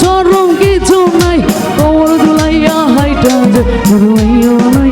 সরম কিছু নাই কোমর দুলাইয়া হাইটা যে দুলাইয়া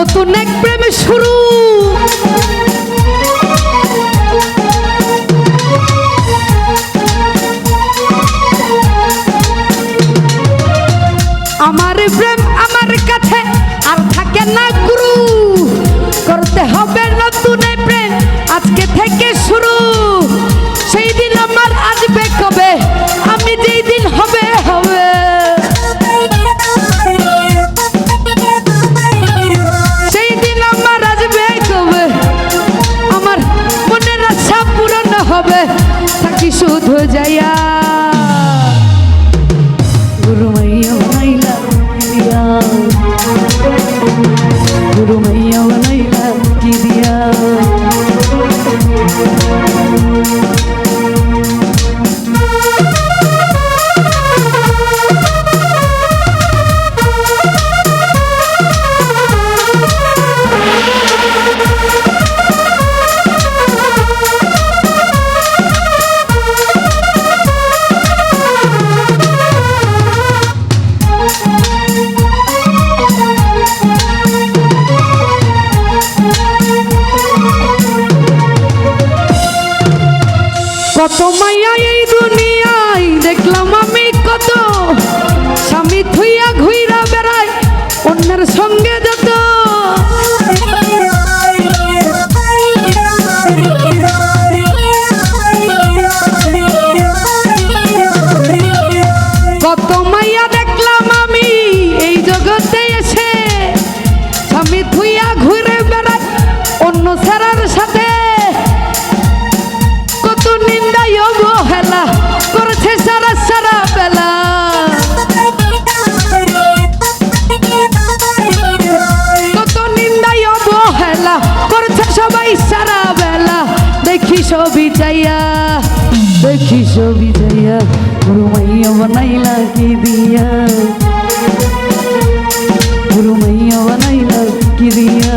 নতুন এক প্রেমে শুরু Jaya. মাইয়া এই দুনিয়ায় দেখলাম আমি মিটাইয়া দেখি ছবি যাইয়া গুরুমাইয়া বানাইলা কি দিয়া? গুরুমাইয়া বানাইলা কি দিয়া?